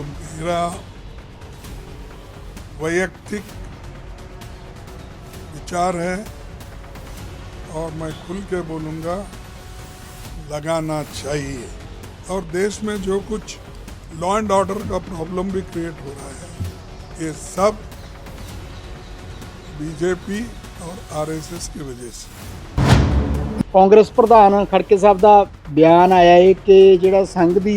तो मेरा वैयक्तिक विचार है और मैं खुल के बोलूँगा लगाना चाहिए और देश में जो कुछ लॉ एंड ऑर्डर का प्रॉब्लम भी क्रिएट हो रहा है ये सब बीजेपी और आरएसएस की वजह से ਕਾਂਗਰਸ ਪ੍ਰਧਾਨ ਖੜਕੇ ਸਾਹਿਬ ਦਾ ਬਿਆਨ ਆਇਆ ਹੈ ਕਿ ਜਿਹੜਾ ਸੰਘ ਦੀ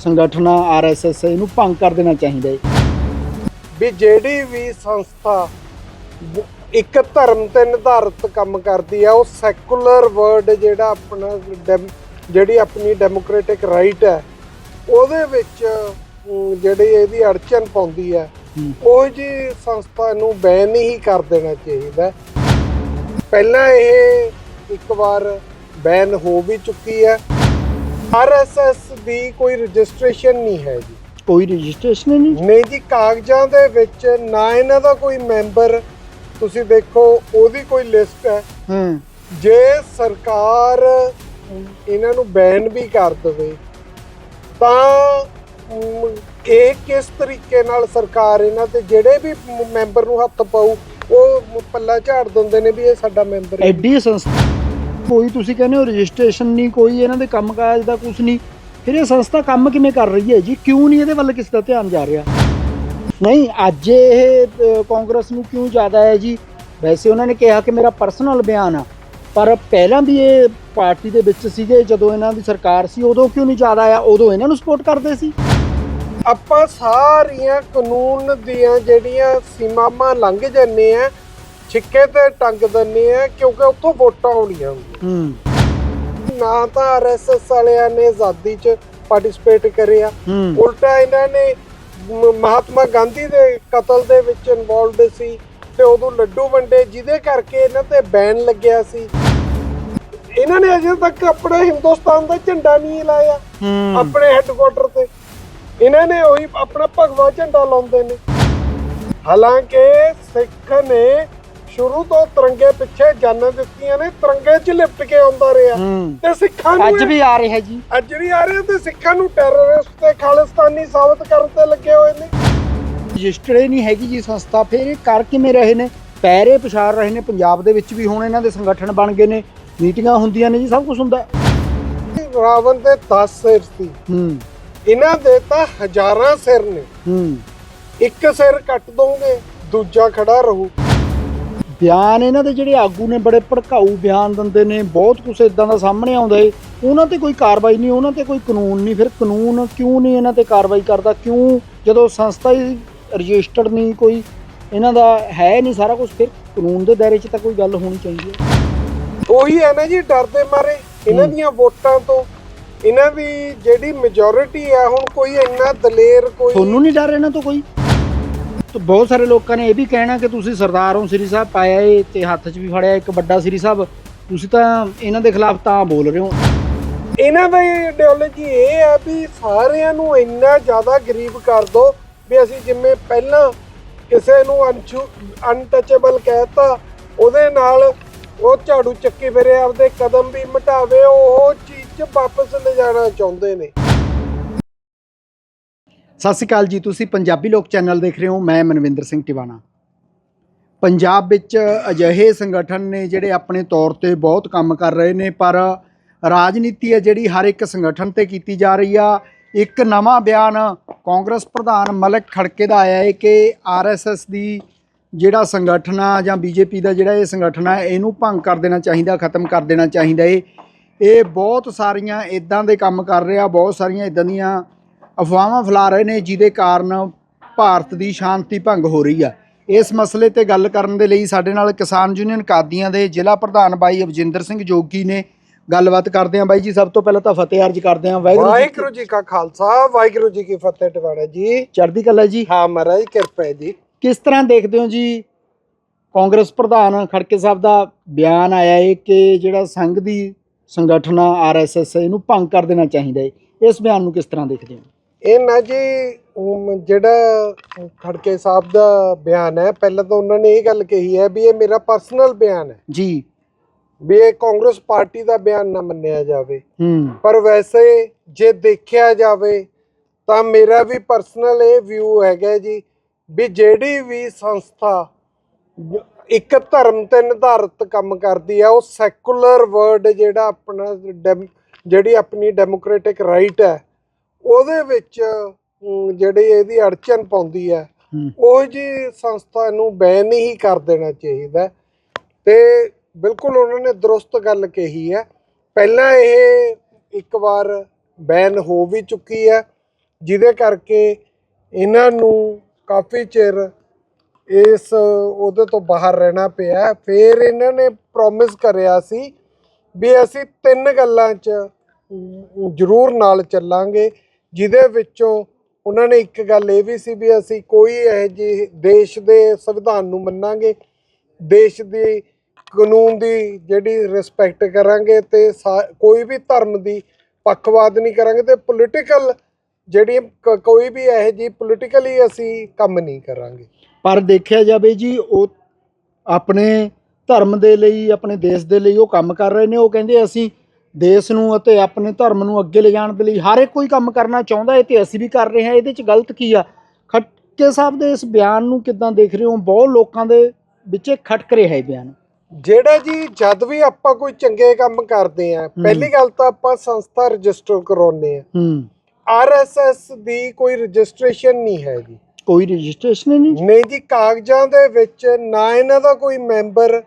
ਸੰਗਠਨ ਆਰਐਸਐਸ ਇਹਨੂੰ ਭੰਗ ਕਰ ਦੇਣਾ ਚਾਹੀਦਾ ਹੈ ਵੀ ਜਿਹੜੀ ਵੀ ਸੰਸਥਾ ਬ- ਇੱਕ ਧਰਮ ਤੇ ਨਿਰਧਾਰਿਤ ਕੰਮ ਕਰਦੀ ਆ ਉਹ ਸੈਕੂਲਰ ਵਰਡ ਜਿਹੜਾ ਆਪਣਾ ਡੈਮ- ਜਿਹੜੀ ਆਪਣੀ ਡੈਮੋਕ੍ਰੈਟਿਕ ਰਾਈਟ ਹੈ ਉਹਦੇ ਵਿੱਚ ਅਮ, ਜਿਹੜੀ ਇਹਦੀ ਅੜਚਨ ਪਾਉਂਦੀ ਹੈ ਹੂੰ। ਉਹ ਜੀ ਸੰਸਥਾ ਨੂੰ ਬੈਨ ਹੀ ਕਰ ਦੇਣਾ ਚਾਹੀਦਾ ਹੈ। ਪਹਿਲਾਂ ਇਹ ਇੱਕ ਵਾਰ ਬੈਨ ਹੋ ਵੀ ਚੁੱਕੀ ਹੈ ਆਰਐਸਐਸ ਦੀ ਕੋਈ ਰਜਿਸਟ੍ਰੇਸ਼ਨ ਨਹੀਂ ਹੈ ਜੀ। ਕੋਈ ਰਜਿਸਟ੍ਰੇਸ਼ਨ ਨਹੀਂ? ਨਹੀਂ ਜੀ ਕਾਗਜ਼ਾਂ ਦੇ ਵਿੱਚ ਨਾ ਇਹਨਾਂ ਦਾ ਕੋਈ ਮੈਂਬਰ ਤੁਸੀਂ ਦੇਖੋ ਉਹਦੀ ਕੋਈ ਲਿਸਟ ਹੈ। ਹੂੰ। ਜੇ ਸਰਕਾਰ ਇਹਨਾਂ ਨੂੰ ਬੈਨ ਵੀ ਕਰ ਦੇਵੇ ਤਾਂ ਇਹ ਕਿਸ ਤਰੀਕੇ ਨਾਲ ਸਰਕਾਰ ਇਹਨਾਂ ਤੇ ਜਿਹੜੇ ਵੀ ਮੈਂਬਰ ਨੂੰ ਹੱਥ ਪਾਊ ਉਹ ਪੱਲਾ ਝਾੜ ਦਿੰਦੇ ਨੇ ਵੀ ਇਹ ਸਾਡਾ ਮੈਂਬਰ ਹੈ। ਐਡੀ ਸੰਸਥਾ ਕੋਈ ਤੁਸੀਂ ਕਹਿੰਦੇ ਹੋ ਰਜਿਸਟ੍ਰੇਸ਼ਨ ਨਹੀਂ ਕੋਈ ਇਹਨਾਂ ਦੇ ਕੰਮਕਾਜ ਦਾ ਕੁਝ ਨਹੀਂ। ਫਿਰ ਇਹ ਸੰਸਥਾ ਕੰਮ ਕਿਵੇਂ ਕਰ ਰਹੀ ਹੈ ਜੀ? ਕਿਉਂ ਨਹੀਂ ਇਹਦੇ ਵੱਲ ਕਿਸੇ ਦਾ ਧਿਆਨ ਜਾ ਰਿਹਾ? ਨਹੀਂ ਅੱਜ ਇਹ ਅ, ਕਾਂਗਰਸ ਨੂੰ ਕਿਉਂ ਜ਼ਿਆਦਾ ਹੈ ਜੀ? ਵੈਸੇ ਉਹਨਾਂ ਨੇ ਕਿਹਾ ਕਿ ਮੇਰਾ ਪਰਸਨਲ ਬਿਆਨ ਆ ਪਰ ਪਹਿਲਾਂ ਵੀ ਇਹ ਪਾਰਟੀ ਦੇ ਵਿੱਚ ਸੀਗੇ ਜਦੋਂ ਇਹਨਾਂ ਦੀ ਸਰਕਾਰ ਸੀ ਉਦੋਂ ਕਿਉਂ ਨਹੀਂ ਜ਼ਿਆਦਾ ਆ ਉਦੋਂ ਇਹਨਾਂ ਨੂੰ ਸਪੋਰਟ ਕਰਦੇ ਸੀ। ਆਪਾਂ ਸਾਰੀਆਂ ਕਾਨੂੰਨ ਦੀਆਂ ਜਿਹੜੀਆਂ ਸੀਮਾਵਾਂ ਲੰਘ ਜਾਂਦੇ ਆ ਛਿੱਕੇ ਤੇ ਟੰਗ ਦਿੰਨੇ ਆ ਕਿਉਂਕਿ ਉੱਥੋਂ ਵੋਟਾਂ ਆਉਣੀਆਂ ਹੁੰਦੀਆਂ। ਹੂੰ। ਨਾ ਤਾਂ ਆਰਐਸਐਸ ਵਾਲਿਆਂ ਨੇ ਆਜ਼ਾਦੀ 'ਚ ਪਾਰਟਿਸਿਪੇਟ ਕਰਿਆ। ਹੂੰ। ਉਲਟਾ ਇਹਨਾਂ ਨੇ ਮ- ਮਹਾਤਮਾ ਗਾਂਧੀ ਦੇ ਕਤਲ ਦੇ ਵਿੱਚ ਇਨਵੋਲਵਡ ਸੀ ਤੇ ਉਦੋਂ ਲੱਡੂ ਵੰਡੇ ਜਿਹਦੇ ਕਰਕੇ ਇਹਨਾਂ ਤੇ ਬੈਨ ਲੱਗਿਆ ਸੀ। ਇਹਨਾਂ ਨੇ ਅਜੇ ਤੱਕ ਆਪਣੇ ਹਿੰਦੁਸਤਾਨ ਦਾ ਝੰਡਾ ਨਹੀਂ ਲਾਇਆ ਹੂੰ। ਆਪਣੇ ਹੈੱਡਕੁਆਟਰ ਤੇ। ਇਹਨਾਂ ਨੇ ਉਹੀ ਆਪਣਾ ਭਗਵਾ ਝੰਡਾ ਲਾਉਂਦੇ ਨੇ। ਹਾਲਾਂਕਿ ਸਿੱਖ ਨੇ ਸ਼ੁਰੂ ਤੋਂ ਤਿਰੰਗੇ ਪਿੱਛੇ ਜਾਨਾਂ ਦਿੱਤੀਆਂ ਨੇ ਤਿਰੰਗੇ 'ਚ ਲਿਪਟ ਕੇ ਆਉਂਦਾ ਰਿਹਾ। ਹੂੰ। ਤੇ ਸਿੱਖਾਂ ਨੂੰ ਅੱਜ ਇਹ- ਵੀ ਆ ਰਿਹਾ ਜੀ। ਅੱਜ ਵੀ ਆ ਰਹੇ ਤੇ ਸਿੱਖਾਂ ਨੂੰ ਟੈਰਰਿਸਟ ਤੇ ਖਾਲਿਸਤਾਨੀ ਸਾਬਤ ਕਰਨ ਤੇ ਲੱਗੇ ਹੋਏ ਨੇ। ਰਜਿਸਟਰਡ ਹੀ ਨਹੀਂ ਹੈਗੀ ਜੀ ਸੰਸਥਾ ਫਿਰ ਇਹ ਕਰ ਕਿਵੇਂ ਰਹੇ ਨੇ? ਪੈਰੇ ਪਛਾੜ ਰਹੇ ਨੇ ਪੰਜਾਬ ਦੇ ਵਿੱਚ ਵੀ ਹੁਣ ਇਹਨਾਂ ਦੇ ਸੰਗਠਨ ਬਣ ਗਏ ਨੇ। ਮੀਟਿੰਗਾਂ ਹੁੰਦੀਆਂ ਨੇ ਜੀ ਸਭ ਕੁਝ ਹੁੰਦਾ। ਰਾਵਣ ਦੇ 10 ਸਿਰ ਸੀ। ਹੂੰ। ਇਹਨਾਂ ਦੇ ਤਾਂ ਹਜ਼ਾਰਾਂ ਸਿਰ ਨੇ। ਹੂੰ। ਇੱਕ ਸਿਰ ਕੱਟ ਦੋਗੇ ਦੂਜਾ ਖੜਾ ਰਹੂ। ਬਿਆਨ ਇਹਨਾਂ ਦੇ ਜਿਹੜੇ ਆਗੂ ਨੇ ਬੜੇ ਭੜਕਾਊ ਬਿਆਨ ਦਿੰਦੇ ਨੇ ਬਹੁਤ ਕੁਝ ਇਦਾਂ ਦਾ ਸਾਹਮਣੇ ਆਉਂਦਾ ਏ। ਉਹਨਾਂ ਤੇ ਕੋਈ ਕਾਰਵਾਈ ਨਹੀਂ ਉਹਨਾਂ ਤੇ ਕੋਈ ਕਾਨੂੰਨ ਨਹੀਂ। ਫਿਰ ਕਾਨੂੰਨ ਕਿਉਂ ਨਹੀਂ ਇਹਨਾਂ ਤੇ ਕਾਰਵਾਈ ਕਰਦਾ? ਕਿਉਂ ਜਦੋਂ ਸੰਸਥਾ ਹੀ ਰਜਿਸਟਰਡ ਨਹੀਂ ਕੋਈ ਇਹਨਾਂ ਦਾ ਹੈ ਨਹੀਂ ਸਾਰਾ ਕੁਝ ਫਿਰ ਕਾਨੂੰਨ ਦੇ ਦਾਇਰੇ 'ਚ ਤਾਂ ਕੋਈ ਗੱਲ ਹੋਣੀ ਚਾਹੀਦੀ ਹੈ। ਉਹੀ ਹੈ ਨਾ ਜੀ ਡਰ ਦੇ ਮਾਰੇ। ਇਹਨਾਂ ਦੀਆਂ ਵੋਟਾਂ ਤੋਂ ਇਹਨਾਂ ਦੀ ਜਿਹੜੀ ਮੈਜੋਰਿਟੀ ਆ ਹੁਣ ਕੋਈ ਇੰਨਾ ਦਲੇਰ ਕੋਈ ਤੁਹਾਨੂੰ ਨਹੀਂ ਡਰ ਇਹਨਾਂ ਤੋਂ ਕੋਈ? ਤੇ ਬਹੁਤ ਸਾਰੇ ਲੋਕਾਂ ਨੇ ਇਹ ਵੀ ਕਹਿਣਾ ਕਿ ਤੁਸੀਂ ਸਰਦਾਰ ਹੋ, ਸ੍ਰੀ ਸਾਹਿਬ, ਪਾਇਆ ਏ ਤੇ ਹੱਥ 'ਚ ਵੀ ਫੜਿਆ ਇੱਕ ਵੱਡਾ ਸ੍ਰੀ ਸਾਹਿਬ। ਤੁਸੀਂ ਤਾਂ ਇਹਨਾਂ ਦੇ ਖਿਲਾਫ ਤਾਂ ਬੋਲ ਰਹੇ ਹੋ। ਇਹਨਾਂ ਦਾ ਆਈਡੀਓਲੋਜੀ ਇਹ ਆ ਵੀ ਸਾਰਿਆਂ ਨੂੰ ਇੰਨਾ ਜ਼ਿਆਦਾ ਗਰੀਬ ਕਰ ਦੋ ਵੀ ਅਸੀਂ ਜਿਵੇਂ ਪਹਿਲਾਂ ਕਿਸੇ ਨੂੰ ਅਨਟਚੇਬਲ ਕਹਿਤਾ, ਉਹਦੇ ਨਾਲ ਉਹ ਝਾੜੂ ਚੱਕੀ ਫਿਰੇ, ਆਪਦੇ ਕਦਮ ਵੀ ਮਿਟਾਵੇ, ਉਹ ਚੀਜ਼ 'ਚ ਵਾਪਸ ਲੈ ਚਾਹੁੰਦੇ ਨੇ। ਸਤਿ ਸ਼੍ਰੀ ਅਕਾਲ ਜੀ, ਤੁਸੀਂ ਪੰਜਾਬੀ ਲੋਕ ਚੈਨਲ ਦੇਖ ਰਹੇ ਹੋ, ਮੈਂ ਮਨਵਿੰਦਰ ਸਿੰਘ ਟਿਵਾਣਾ। ਪੰਜਾਬ ਵਿੱਚ ਅਜਿਹੇ ਸੰਗਠਨ ਨੇ ਜਿਹੜੇ ਆਪਣੇ ਤੌਰ ਤੇ ਬਹੁਤ ਕੰਮ ਕਰ ਰਹੇ ਨੇ, ਪਰ ਰਾਜਨੀਤੀ ਹੈ ਜਿਹੜੀ ਹਰ ਇੱਕ ਸੰਗਠਨ ਤੇ ਕੀਤੀ ਜਾ ਰਹੀ ਆ। ਇੱਕ ਨਵਾਂ ਬਿਆਨ ਕਾਂਗਰਸ ਪ੍ਰਧਾਨ ਮਲਕ ਖੜਕੇ ਦਾ ਆਇਆ ਹੈ ਕਿ ਆਰਐਸਐਸ ਦੀ ਜਿਹੜਾ ਸੰਗਠਨ ਆ ਜਾਂ ਬੀਜੇਪੀ ਦਾ ਜਿਹੜਾ ਇਹ ਸੰਗਠਨ ਆ, ਇਹਨੂੰ ਭੰਗ ਕਰ ਦੇਣਾ ਚਾਹੀਦਾ, ਖਤਮ ਕਰ ਦੇਣਾ ਚਾਹੀਦਾ ਏ। ਇਹ ਬਹੁਤ ਸਾਰੀਆਂ ਇਦਾਂ ਦੇ ਕੰਮ ਕਰ ਰਿਹਾ, ਬਹੁਤ ਸਾਰੀਆਂ ਇਦਾਂ ਦੀਆਂ ਅਫਵਾਹਾਂ ਫੈਲਾ ਰਹੇ ਨੇ ਜਿਹਦੇ ਕਾਰਨ ਭਾਰਤ ਦੀ ਸ਼ਾਂਤੀ ਭੰਗ ਹੋ ਰਹੀ ਆ। ਇਸ ਮਸਲੇ ਤੇ ਗੱਲ ਕਰਨ ਦੇ ਲਈ ਸਾਡੇ ਨਾਲ ਕਿਸਾਨ ਯੂਨੀਅਨ ਕਾਦੀਆਂ ਦੇ ਜ਼ਿਲ੍ਹਾ ਪ੍ਰਧਾਨ ਬਾਈ ਅਵਜਿੰਦਰ ਸਿੰਘ ਜੋਗੀ ਨੇ ਗੱਲਬਾਤ ਕਰਦੇ ਹਾਂ। ਬਾਈ ਜੀ ਸਭ ਤੋਂ ਪਹਿਲਾਂ ਤਾਂ ਫਤਿਹ ਅਰਜ ਕਰਦੇ ਹਾਂ। ਵਾਹਿਗੁਰੂ ਜੀ ਵਾਹਿਗੁਰੂ ਜੀ ਕਾ ਖਾਲਸਾ ਵਾਹਿਗੁਰੂ ਜੀ ਕੀ ਫਤਿਹ ਟਿਵਾਣਾ ਜੀ। ਚੜ੍ਹਦੀ ਕਲਾ ਜੀ। ਹਾਂ ਮਹਾਰਾਜ ਕਿਰਪਾ ਹੈ ਜੀ। ਕਿਸ ਤਰ੍ਹਾਂ ਦੇਖਦੇ ਹੋ ਜੀ ਕਾਂਗਰਸ ਪ੍ਰਧਾਨ ਖੜਕੇ ਸਾਹਿਬ ਦਾ ਬਿਆਨ ਆਇਆ ਹੈ ਕਿ ਜਿਹੜਾ ਸੰਘ ਦੀ ਸੰਗਠਨ ਆਰਐਸਐਸ ਇਹਨੂੰ ਭੰਗ ਕਰ ਦੇਣਾ ਚਾਹੀਦਾ ਹੈ ਇਸ ਬਿਆਨ ਨੂੰ ਕਿਸ ਤਰ੍ਹਾਂ ਦੇਖਦੇ ਹੋ? ਇਹ ਨਾ ਜੀ ਉਹ ਜਿਹੜਾ ਖੜਕੇ ਸਾਹਿਬ ਦਾ ਬਿਆਨ ਹੈ ਪਹਿਲਾਂ ਤਾਂ ਉਹਨਾਂ ਨੇ ਇਹ ਗੱਲ ਕਹੀ ਹੈ ਵੀ ਇਹ ਮੇਰਾ ਪਰਸਨਲ ਬਿਆਨ ਹੈ। ਜੀ। ਵੀ ਇਹ ਕਾਂਗਰਸ ਪਾਰਟੀ ਦਾ ਬਿਆਨ ਨਾ ਮੰਨਿਆ ਜਾਵੇ। ਹੂੰ। ਪਰ ਵੈਸੇ ਜੇ ਦੇਖਿਆ ਜਾਵੇ ਤਾਂ ਮੇਰਾ ਵੀ ਪਰਸਨਲ ਇਹ ਵਿਊ ਹੈਗਾ ਜੀ ਵੀ ਜਿਹੜੀ ਵੀ ਸੰਸਥਾ ਇੱਕ ਧਰਮ ਤੇ ਨਿਰਧਾਰਿਤ ਕੰਮ ਕਰਦੀ ਆ ਉਹ ਸੈਕੂਲਰ ਵਰਡ ਜਿਹੜਾ ਆਪਣਾ ਜਿਹੜੀ ਆਪਣੀ ਡੈਮੋਕ੍ਰੈਟਿਕ ਰਾਈਟ ਹੈ ਉਹਦੇ ਵਿੱਚ ਜਿਹੜੀ ਇਹਦੀ ਅੜਚਨ ਪਾਉਂਦੀ ਹੈ। ਉਹ ਜੀ ਸੰਸਥਾ ਨੂੰ ਬੈਨ ਹੀ ਕਰ ਦੇਣਾ ਚਾਹੀਦਾ। ਤੇ ਬਿਲਕੁਲ ਉਹਨਾਂ ਨੇ ਦਰੁਸਤ ਗੱਲ ਕਹੀ ਹੈ ਪਹਿਲਾਂ ਇਹ ਇੱਕ ਵਾਰ ਬੈਨ ਹੋ ਵੀ ਚੁੱਕੀ ਹੈ ਜਿਹਦੇ ਕਰਕੇ ਇਹਨਾਂ ਨੂੰ ਕਾਫੀ ਚਿਰ ਇਸ ਉਹਦੇ ਤੋਂ ਬਾਹਰ ਰਹਿਣਾ ਪਿਆ ਫਿਰ ਇਹਨਾਂ ਨੇ ਪ੍ਰੋਮਿਸ ਕਰਿਆ ਸੀ ਵੀ ਅਸੀਂ ਤਿੰਨ ਗੱਲਾਂ 'ਚ ਜ਼ਰੂਰ ਨਾਲ ਚੱਲਾਂਗੇ ਜਿਹਦੇ ਵਿੱਚੋਂ ਉਹਨਾਂ ਨੇ ਇੱਕ ਗੱਲ ਇਹ ਵੀ ਸੀ ਵੀ ਅਸੀਂ ਕੋਈ ਇਹ ਜਿਹੀ ਦੇਸ਼ ਦੇ ਸੰਵਿਧਾਨ ਨੂੰ ਮੰਨਾਂਗੇ, ਦੇਸ਼ ਦੀ ਕਾਨੂੰਨ ਦੀ ਜਿਹੜੀ ਰਿਸਪੈਕਟ ਕਰਾਂਗੇ ਤੇ ਸਾ- ਕੋਈ ਵੀ ਧਰਮ ਦੀ ਪੱਖਵਾਦ ਨਹੀਂ ਕਰਾਂਗੇ ਤੇ ਪੋਲੀਟੀਕਲ ਜਿਹੜੀ ਕ- ਕੋਈ ਵੀ ਇਹ ਜੀ ਪੋਲੀਟੀਕਲੀ ਅਸੀਂ ਕੰਮ ਨਹੀਂ ਕਰਾਂਗੇ। ਪਰ ਦੇਖਿਆ ਜਾਵੇ ਜੀ, ਉਹ ਆਪਣੇ ਧਰਮ ਦੇ ਲਈ, ਆਪਣੇ ਦੇਸ਼ ਦੇ ਲਈ ਉਹ ਕੰਮ ਕਰ ਰਹੇ ਨੇ, ਉਹ ਕਹਿੰਦੇ ਅਸੀਂ ਦੇਸ਼ ਨੂੰ ਅਤੇ ਆਪਣੇ ਧਰਮ ਨੂੰ ਅੱਗੇ ਲਿਜਾਣ ਦੇ ਲਈ ਹਰ ਇੱਕ ਕੋਈ ਕੰਮ ਕਰਨਾ ਚਾਹੁੰਦਾ ਹੈ ਤੇ ਅਸੀਂ ਵੀ ਕਰ ਰਹੇ ਹਾਂ। ਇਹਦੇ 'ਚ ਗਲਤ ਕੀ ਆ? ਖਟਕੇ ਸਾਹਿਬ ਦੇ ਇਸ ਬਿਆਨ ਨੂੰ ਕਿੱਦਾਂ ਦੇਖ ਰਹੇ ਹੋ? ਬਹੁਤ ਲੋਕਾਂ ਦੇ ਵਿੱਚ ਇਹ ਖਟਕ ਰਿਹਾ ਹੈ ਬਿਆਨ। ਜਿਹੜਾ ਜੀ ਜਦ ਵੀ ਆਪਾਂ ਕੋਈ ਚੰਗੇ ਕੰਮ ਕਰਦੇ ਆ ਪਹਿਲੀ ਗੱਲ ਤਾਂ ਆਪਾਂ ਸੰਸਥਾ ਰਜਿਸਟਰ ਕਰਾਉਨੇ ਆ ਹੂੰ। ਆਰਐਸਐਸ ਦੀ ਕੋਈ ਰਜਿਸਟ੍ਰੇਸ਼ਨ ਨਹੀਂ ਹੈ ਜੀ। ਕੋਈ ਰਜਿਸਟ੍ਰੇਸ਼ਨ ਨਹੀਂ? ਨਹੀਂ ਜੀ ਕਾਗਜ਼ਾਂ ਦੇ ਵਿੱਚ ਨਾ ਇਹਨਾਂ ਦਾ ਕੋਈ ਮੈਂਬਰ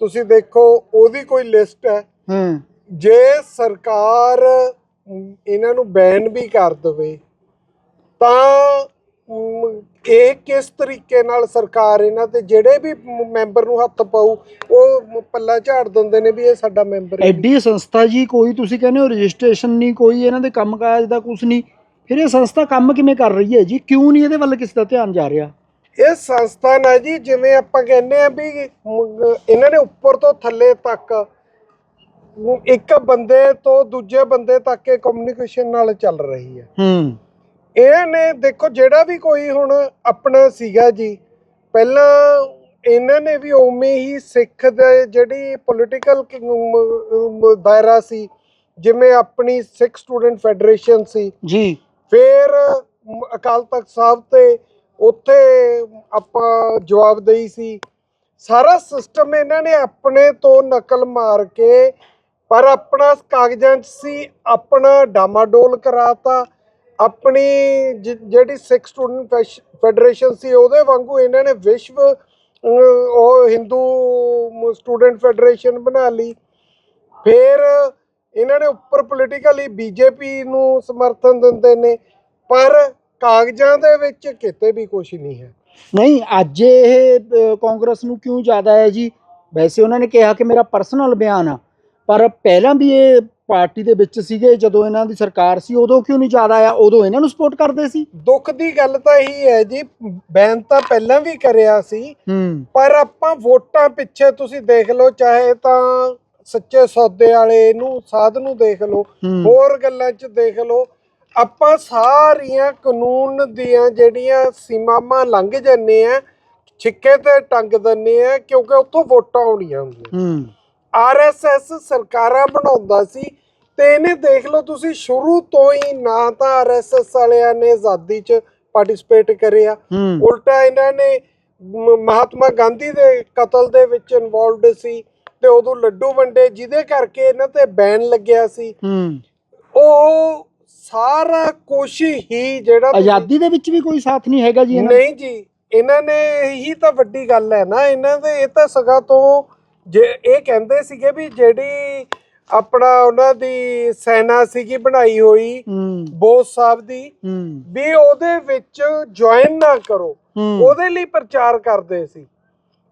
ਤੁਸੀਂ ਦੇਖੋ ਉਹਦੀ ਕੋਈ ਲਿਸਟ ਹੈ। ਹੂੰ। ਜੇ ਸਰਕਾਰ ਇਹਨਾਂ ਨੂੰ ਬੈਨ ਵੀ ਕਰ ਦਵੇ ਤਾਂ ਇਹ ਕਿਸ ਤਰੀਕੇ ਨਾਲ ਸਰਕਾਰ ਇਹਨਾਂ ਤੇ ਜਿਹੜੇ ਵੀ ਮੈਂਬਰ ਨੂੰ ਹੱਥ ਪਾਊ ਉਹ ਪੱਲਾ ਝਾੜ ਦਿੰਦੇ ਨੇ ਵੀ ਇਹ ਸਾਡਾ ਮੈਂਬਰ ਹੈ ਐਡੀ ਸੰਸਥਾ ਜੀ ਕੋਈ ਤੁਸੀਂ ਕਹਿੰਦੇ ਹੋ ਰਜਿਸਟ੍ਰੇਸ਼ਨ ਨਹੀਂ ਕੋਈ ਇਹਨਾਂ ਦੇ ਕੰਮਕਾਜ ਦਾ ਕੁਝ ਨਹੀਂ। ਫਿਰ ਇਹ ਸੰਸਥਾ ਕੰਮ ਕਿਵੇਂ ਕਰ ਰਹੀ ਹੈ ਜੀ? ਕਿਉਂ ਨਹੀਂ ਇਹਦੇ ਵੱਲ ਕਿਸੇ ਦਾ ਧਿਆਨ ਜਾ ਰਿਹਾ? ਇਹ ਸੰਸਥਾ ਨਾ ਜੀ ਜਿਵੇਂ ਆਪਾਂ ਕਹਿੰਦੇ ਆ ਵੀ ਇਹਨਾਂ ਨੇ ਉੱਪਰ ਤੋਂ ਥੱਲੇ ਤੱਕ ਇੱਕ ਬੰਦੇ ਤੋਂ ਦੂਜੇ ਬੰਦੇ ਤੱਕ ਇਹ ਕਮਿਊਨੀਕੇਸ਼ਨ ਨਾਲ ਚੱਲ ਰਹੀ ਹੈ। ਹੂੰ। ਇਹ ਨੇ ਦੇਖੋ ਜਿਹੜਾ ਵੀ ਕੋਈ ਹੁਣ ਆਪਣਾ ਸੀਗਾ ਜੀ ਪਹਿਲਾਂ ਇਹਨਾਂ ਨੇ ਵੀ ਉਵੇਂ ਹੀ ਸਿੱਖ ਦੇ ਜਿਹੜੀ ਪੋਲੀਟੀਕਲ ਦਾਇਰਾ ਸੀ ਜਿਵੇਂ ਆਪਣੀ ਸਿੱਖ ਸਟੂਡੈਂਟ ਫੈਡਰੇਸ਼ਨ ਸੀ। ਜੀ। ਫਿਰ ਅਕਾਲ ਤਖਤ ਸਾਹਿਬ ਤੇ ਉੱਥੇ ਆਪਾਂ ਜਵਾਬਦੇਹੀ ਸੀ। ਸਾਰਾ ਸਿਸਟਮ ਇਹਨਾਂ ਨੇ ਆਪਣੇ ਤੋਂ ਨਕਲ ਮਾਰ ਕੇ ਪਰ ਆਪਣਾ ਕਾਗਜ਼ਾਂ 'ਚ ਸੀ, ਆਪਣਾ ਡਾਮਾਡੋਲ ਕਰਾਤਾ। ਆਪਣੀ ਜ- ਜਿਹੜੀ ਸਿੱਖ ਸਟੂਡੈਂਟ ਫੈਡਰੇਸ਼ਨ ਸੀ, ਉਹਦੇ ਵਾਂਗੂ ਇਹਨਾਂ ਨੇ ਵਿਸ਼ਵ ਉਹ ਹਿੰਦੂ ਸਟੂਡੈਂਟ ਫੈਡਰੇਸ਼ਨ ਬਣਾ ਲਈ। ਫਿਰ ਇਹਨਾਂ ਨੇ ਉੱਪਰ ਪੋਲੀਟੀਕਲੀ ਬੀਜੇਪੀ ਨੂੰ ਸਮਰਥਨ ਦਿੰਦੇ ਨੇ, ਪਰ ਕਾਗਜ਼ਾਂ ਦੇ ਵਿੱਚ ਕਿਤੇ ਵੀ ਕੁਝ ਨਹੀਂ ਹੈ। ਨਹੀਂ, ਅੱਜ ਇਹ ਕਾਂਗਰਸ ਨੂੰ ਕਿਉਂ ਜ਼ਿਆਦਾ ਹੈ ਜੀ? ਵੈਸੇ ਉਹਨਾਂ ਨੇ ਕਿਹਾ ਕਿ ਮੇਰਾ ਪਰਸਨਲ ਬਿਆਨ ਆ। ਪਰ ਪਹਿਲਾਂ ਵੀ ਇਹ ਪਾਰਟੀ ਦੇ ਵਿੱਚ ਸੀਗੇ ਜਦੋਂ ਇਹਨਾਂ ਦੀ ਸਰਕਾਰ ਸੀ ਉਦੋਂ ਕਿਉਂ ਨਹੀਂ ਜ਼ਿਆਦਾ ਆ ਉਦੋਂ ਇਹਨਾਂ ਨੂੰ ਸਪੋਰਟ ਕਰਦੇ ਸੀ? ਦੁੱਖ ਦੀ ਗੱਲ ਤਾਂ ਇਹੀ ਹੈ ਜੀ ਬੈਨ ਤਾਂ ਪਹਿਲਾਂ ਵੀ ਕਰਿਆ ਸੀ ਪਰ ਆਪਾਂ ਵੋਟਾਂ ਪਿੱਛੇ ਤੁਸੀਂ ਦੇਖ ਲਓ ਚਾਹੇ ਤਾਂ ਸੱਚੇ ਸੌਦੇ ਵਾਲੇ ਨੂੰ ਸਾਧ ਨੂੰ ਦੇਖ ਲਓ ਹੋਰ ਗੱਲਾਂ 'ਚ ਦੇਖ ਲਓ ਆਪਾਂ ਸਾਰੀਆਂ ਕਾਨੂੰਨ ਦੀਆਂ ਜਿਹੜੀਆਂ ਸੀਮਾਵਾਂ ਲੰਘ ਜੰਨੇ ਆ ਛਿੱਕੇ ਤੇ ਟੰਗ ਦਿੰਨੇ ਆ ਕਿਉਂਕਿ ਉੱਥੋਂ ਵੋਟਾਂ ਆਉਣੀਆਂ ਹੁੰਦੀਆਂ। ਹੂੰ। ਆਰਐਸਐਸ ਸਰਕਾਰਾਂ ਬਣਾਉਂਦਾ ਸੀ ਤੇ ਇਹਨੇ ਦੇਖ ਲਓ ਤੁਸੀਂ ਸ਼ੁਰੂ ਤੋਂ ਹੀ ਨਾ ਤਾਂ ਆਰਐਸਐਸ ਵਾਲਿਆਂ ਨੇ ਆਜ਼ਾਦੀ 'ਚ ਪਾਰਟਿਸਿਪੇਟ ਕਰਿਆ ਉਲਟਾ ਇਹਨਾਂ ਨੇ ਮਹਾਤਮਾ ਗਾਂਧੀ ਦੇ ਕਤਲ ਦੇ ਵਿੱਚ ਇਨਵੋਲਵਡ ਸੀ ਤੇ ਉਦੋਂ ਲੱਡੂ ਵੰਡੇ ਜਿਹਦੇ ਕਰਕੇ ਇਹਨਾਂ ਤੇ ਬੈਨ ਲੱਗਿਆ ਸੀ। ਉਹ ਸਾਰਾ ਕੁਛ ਹੀ ਜਿਹੜਾ ਆਜ਼ਾਦੀ ਦੇ ਵਿੱਚ ਵੀ ਕੋਈ ਸਾਥ ਨਹੀਂ ਹੈਗਾ ਜੀ? ਨਹੀਂ ਜੀ ਇਹਨਾਂ ਨੇ ਹੀ ਤਾਂ ਵੱਡੀ ਗੱਲ ਹੈ ਨਾ ਇਹਨਾਂ ਦੇ ਇਹ ਤਾਂ ਸਗਾ ਤੋਂ ਜੇ ਇਹ ਕਹਿੰਦੇ ਸੀਗੇ ਵੀ ਜਿਹੜੀ ਆਪਣਾ ਉਹਨਾਂ ਦੀ ਸੈਨਾ ਸੀਗੀ ਬਣਾਈ ਹੋਈ ਬੋਸ ਸਾਹਿਬ ਦੀ ਵੀ ਉਹਦੇ ਵਿੱਚ ਜੁਆਇਨ ਨਾ ਕਰੋ। ਉਹਦੇ ਲਈ ਪ੍ਰਚਾਰ ਕਰਦੇ ਸੀ।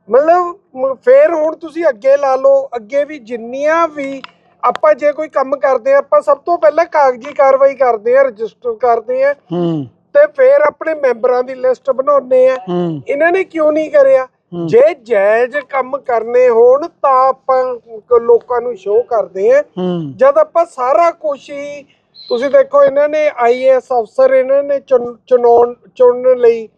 ਮਤਲਬ ਫੇਰ ਹੁਣ ਤੁਸੀਂ ਅੱਗੇ ਲਾ ਲਓ ਅੱਗੇ ਵੀ ਜਿੰਨੀਆਂ ਵੀ ਆਪਾਂ ਜੇ ਕੋਈ ਕੰਮ ਕਰਦੇ ਆ ਆਪਾਂ ਸਭ ਤੋਂ ਪਹਿਲਾਂ ਕਾਗਜ਼ੀ ਕਾਰਵਾਈ ਕਰਦੇ ਆ ਰਜਿਸਟਰ ਕਰਦੇ ਆ ਤੇ ਫੇਰ ਆਪਣੇ ਮੈਂਬਰਾਂ ਦੀ ਲਿਸਟ ਬਣਾਉਂਦੇ ਆ ਇਹਨਾਂ ਨੇ ਕਿਉਂ ਨਹੀਂ ਕਰਿਆ। ਜੇ ਜਾਇਜ਼ ਕੰਮ ਕਰਨੇ ਹੋਣ ਤਾਂ ਆਪਾਂ ਲੋਕਾਂ ਨੂੰ ਸ਼ੋਅ ਕਰਦੇ ਆ ਜਦ ਆਪਾਂ ਸਾਰਾ ਕੁਝ ਹੀ ਤੁਸੀਂ ਦੇਖੋ ਇਹਨਾਂ ਨੇ ਆਈਏਐਸ ਅਫਸਰ ਇਹਨਾਂ ਨੇ ਚੁਣ- ਚੁਣਾਉਣ ਚੁਣਨ ਲਈ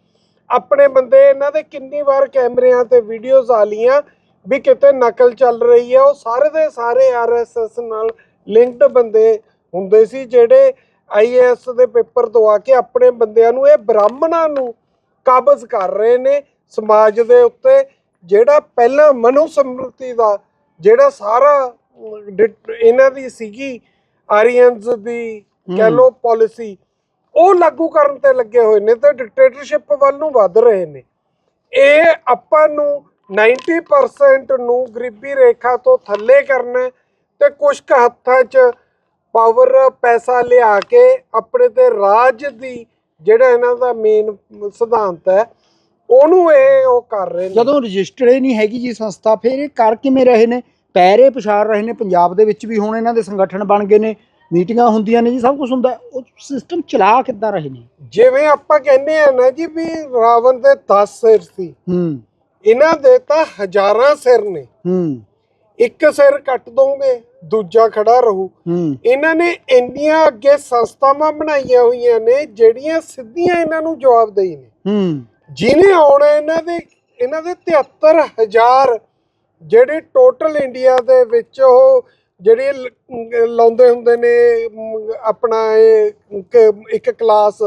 ਆਪਣੇ ਬੰਦੇ ਇਹਨਾਂ ਦੇ ਕਿੰਨੀ ਵਾਰ ਕੈਮਰਿਆਂ ਤੇ ਵੀਡੀਓਜ਼ ਆ ਲੀਆਂ ਵੀ ਕਿਤੇ ਨਕਲ ਚੱਲ ਰਹੀ ਹੈ। ਉਹ ਸਾਰੇ ਦੇ ਸਾਰੇ ਆਰਐਸਐਸ ਨਾਲ ਲਿੰਕਡ ਬੰਦੇ ਹੁੰਦੇ ਸੀ ਜਿਹੜੇ ਆਈਏਐਸ ਦੇ ਪੇਪਰ ਦਵਾ ਕੇ ਆਪਣੇ ਬੰਦਿਆਂ ਨੂੰ ਇਹ ਬ੍ਰਾਹਮਣਾਂ ਨੂੰ ਕਾਬਜ਼ ਕਰ ਰਹੇ ਨੇ ਸਮਾਜ ਦੇ ਉੱਤੇ ਜਿਹੜਾ ਪਹਿਲਾਂ ਮਨੁ ਸਮ੍ਰਿਤੀ ਦਾ ਜਿਹੜਾ ਸਾਰਾ ਇਹਨਾਂ ਦੀ ਸੀਗੀ ਆਰੀਅਨਸ ਦੀ ਕਹਿ। ਲੋ ਪਾਲਿਸੀ ਉਹ ਲਾਗੂ ਕਰਨ ਤੇ ਲੱਗੇ ਹੋਏ ਨੇ ਤੇ ਡਿਕਟੇਟਰਸ਼ਿਪ ਵੱਲ ਨੂੰ ਵੱਧ ਰਹੇ ਨੇ ਇਹ ਆਪਾਂ ਨੂੰ 90% ਨੂੰ ਗਰੀਬੀ ਰੇਖਾ ਤੋਂ ਥੱਲੇ ਕਰਨਾ ਤੇ ਕੁਝ ਕੁ ਹੱਥਾਂ 'ਚ ਪਾਵਰ ਪੈਸਾ ਲਿਆ ਕੇ ਆਪਣੇ ਤੇ ਰਾਜ ਦੀ ਜਿਹੜਾ ਇਹਨਾਂ ਦਾ ਮੇਨ ਸਿਧਾਂਤ ਹੈ ਉਹਨੂੰ ਇਹ ਉਹ ਕਰ ਰਹੇ ਨੇ। ਜਦੋਂ ਰਜਿਸਟਰਡ ਹੀ ਨਹੀਂ ਹੈਗੀ ਜੀ ਸੰਸਥਾ ਫਿਰ ਇਹ ਕਰ ਕਿਵੇਂ ਰਹੇ ਨੇ? ਪੈਰੇ ਪਛਾੜ ਰਹੇ ਨੇ ਪੰਜਾਬ ਦੇ ਵਿੱਚ ਵੀ ਹੁਣ ਇਹਨਾਂ ਦੇ ਸੰਗਠਨ ਬਣ ਗਏ ਨੇ ਮੀਟਿੰਗਾਂ ਹੁੰਦੀਆਂ ਨੇ ਜੀ ਸਭ ਕੁਝ ਹੁੰਦਾ। ਉਹ ਸਿਸਟਮ ਚਲਾ ਕਿੱਦਾਂ ਰਹੇ ਨੇ? ਜਿਵੇਂ ਆਪਾਂ ਕਹਿੰਦੇ ਆ ਨਾ ਜੀ ਵੀ ਰਾਵਣ ਦੇ 10 ਸਿਰ ਸੀ ਹੂੰ। ਇਹਨਾਂ ਦੇ ਤਾਂ ਹਜ਼ਾਰਾਂ ਸਿਰ ਨੇ। ਹੂੰ। ਇੱਕ ਸਿਰ ਕੱਟ ਦੋਗੇ ਦੂਜਾ ਖੜਾ ਰਹੂ। ਇਹਨਾਂ ਨੇ ਇੰਨੀਆਂ ਅੱਗੇ ਸੰਸਥਾਵਾਂ ਬਣਾਈਆਂ ਹੋਈਆਂ ਨੇ ਜਿਹੜੀਆਂ ਸਿੱਧੀਆਂ ਇਹਨਾਂ ਨੂੰ ਜਵਾਬਦੇਹੀ ਨੇ। ਹੂੰ। ਜਿਹਨੇ ਆਉਣਾ ਇਹਨਾਂ ਦੇ ਇਹਨਾਂ ਦੇ 73000 ਜਿਹੜੇ ਟੋਟਲ ਇੰਡੀਆ ਦੇ ਵਿੱਚ ਉਹ ਜਿਹੜੇ ਲਾਉਂਦੇ ਹੁੰਦੇ ਨੇ ਆਪਣਾ ਇਹ ਇੱਕ- ਕਲਾਸ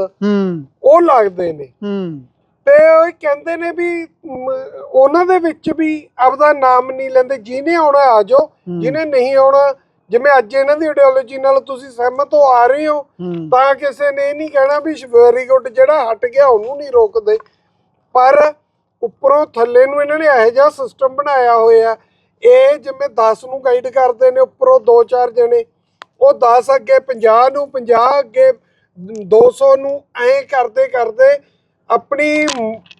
ਉਹ ਲੱਗਦੇ ਨੇ। ਹੂੰ। ਤੇ ਉਹ ਕਹਿੰਦੇ ਨੇ ਵੀ ਮ, ਉਹਨਾਂ ਦੇ ਵਿੱਚ ਵੀ ਆਪਦਾ ਨਾਮ ਨਹੀਂ ਲੈਂਦੇ। ਜਿਹਨੇ ਆਉਣਾ ਆ ਜਾਓ। ਜਿਹਨੇ ਨਹੀਂ ਆਉਣਾ ਜਿਵੇਂ ਅੱਜ ਇਹਨਾਂ ਦੀ ਆਈਡੀਓਲੋਜੀ ਨਾਲ ਤੁਸੀਂ ਸਹਿਮਤ ਹੋ ਆ ਰਹੇ ਹੋ ਹੂੰ। ਤਾਂ ਕਿਸੇ ਨੇ ਇਹ ਨਹੀਂ ਕਹਿਣਾ ਵੀ ਵੈਰੀ ਗੁੱਡ ਜਿਹੜਾ ਹਟ ਗਿਆ ਉਹਨੂੰ ਨਹੀਂ ਰੋਕਦੇ। ਪਰ ਉੱਪਰੋਂ ਥੱਲੇ ਨੂੰ ਇਹਨਾਂ ਨੇ ਇਹੋ ਜਿਹਾ ਸਿਸਟਮ ਬਣਾਇਆ ਹੋਇਆ। ਇਹ ਜਿਵੇਂ 10 ਨੂੰ ਗਾਈਡ ਕਰਦੇ ਨੇ ਉੱਪਰੋਂ 2-4 ਜਣੇ। ਉਹ 10 ਅੱਗੇ 50 ਨੂੰ 50 ਅੱਗੇ 200 ਨੂੰ ਐਂ ਕਰਦੇ ਕਰਦੇ ਆਪਣੀ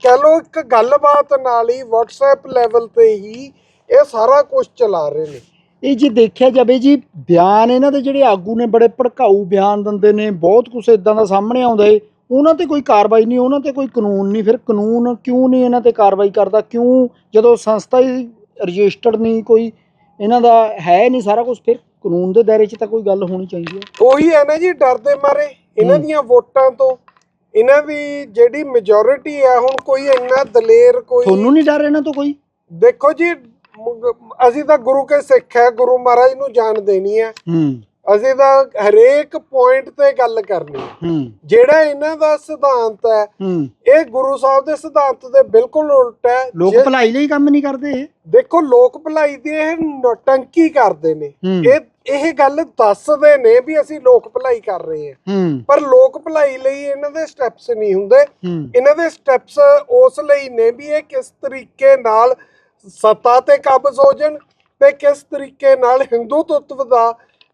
ਕਹਿ ਲੋ ਇੱਕ ਗੱਲਬਾਤ ਨਾਲ ਹੀ WhatsApp ਲੈਵਲ ਤੇ ਹੀ ਇਹ ਸਾਰਾ ਕੁਝ ਚਲਾ ਰਹੇ ਨੇ। ਇਹ ਜੇ ਦੇਖਿਆ ਜਾਵੇ ਜੀ ਬਿਆਨ ਇਹਨਾਂ ਦੇ ਜਿਹੜੇ ਆਗੂ ਨੇ ਬੜੇ ਭੜਕਾਊ ਬਿਆਨ ਦਿੰਦੇ ਨੇ ਬਹੁਤ ਕੁਝ ਇਦਾਂ ਦਾ ਸਾਹਮਣੇ ਆਉਂਦਾ ਏ। ਉਹਨਾਂ ਤੇ ਕੋਈ ਕਾਰਵਾਈ ਨਹੀਂ ਉਹਨਾਂ ਤੇ ਕੋਈ ਕਾਨੂੰਨ ਨਹੀਂ। ਫਿਰ ਕਾਨੂੰਨ ਕਿਉਂ ਨਹੀਂ ਇਹਨਾਂ ਤੇ ਕਾਰਵਾਈ ਕਰਦਾ? ਕਿਉਂ ਜਦੋਂ ਸੰਸਥਾ ਹੀ ਰਜਿਸਟਰਡ ਨਹੀਂ ਕੋਈ ਇਹਨਾਂ ਦਾ ਹੈ ਨਹੀਂ ਸਾਰਾ ਕੁਝ ਫਿਰ ਕਾਨੂੰਨ ਦੇ ਦਾਇਰੇ 'ਚ ਤਾਂ ਕੋਈ ਗੱਲ ਹੋਣੀ ਚਾਹੀਦੀ ਹੈ। ਉਹੀ ਹੈ ਨਾ ਜੀ ਡਰ ਦੇ ਮਾਰੇ। ਇਹਨਾਂ। ਦੀਆਂ ਵੋਟਾਂ ਤੋਂ ਇਹਨਾਂ ਦੀ ਜਿਹੜੀ ਮੈਜੋਰਿਟੀ ਹੈ ਹੁਣ ਕੋਈ ਇੰਨਾ ਦਲੇਰ ਕੋਈ ਤੁਹਾਨੂੰ ਨਹੀਂ ਡਰ ਇਹਨਾਂ ਤੋਂ ਕੋਈ? ਦੇਖੋ ਜੀ ਮ- ਅਸੀਂ ਤਾਂ ਗੁਰੂ ਕੇ ਸਿੱਖ ਹੈ ਗੁਰੂ ਮਹਾਰਾਜ ਨੂੰ ਜਾਣ ਦੇਣੀ ਹੈ। ਹੂੰ। ਅਸੀਂ ਤਾਂ ਹਰੇਕ ਪੁਆਇੰਟ ਤੇ ਗੱਲ ਕਰਨੀ ਹੈ। ਹੂੰ। ਜਿਹੜਾ ਇਹਨਾਂ ਦਾ ਸਿਧਾਂਤ ਹੈ ਹੂੰ। ਇਹ ਗੁਰੂ ਸਾਹਿਬ ਦੇ ਸਿਧਾਂਤ ਦੇ ਬਿਲਕੁਲ ਉਲਟ ਹੈ। ਲੋਕ ਜੇ- ਭਲਾਈ ਲਈ ਕੰਮ ਨਹੀਂ ਕਰਦੇ ਇਹ? ਦੇਖੋ ਲੋਕ ਭਲਾਈ ਦੀ ਇਹ ਨੌਟੰਕੀ ਕਰਦੇ ਨੇ। ਹੂੰ। ਇਹ ਇਹ ਗੱਲ ਦੱਸਦੇ ਨੇ ਵੀ ਅਸੀਂ ਲੋਕ ਭਲਾਈ ਕਰ ਰਹੇ ਹਾਂ। ਪਰ ਲੋਕ ਭਲਾਈ ਲਈ ਇਹਨਾਂ ਦੇ ਸਟੈਪਸ ਨਹੀਂ ਹੁੰਦੇ। ਇਹਨਾਂ ਦੇ ਸਟੈਪਸ ਉਸ ਲਈ ਨੇ ਵੀ ਇਹ ਕਿਸ ਤਰੀਕੇ ਨਾਲ ਸੱਤਾ ਤੇ ਕਾਬਜ਼ ਹੋ ਜਾਣ ਤੇ ਕਿਸ ਤਰੀਕੇ ਨਾਲ ਹਿੰਦੂ ਤੱਤਵ ਦਾ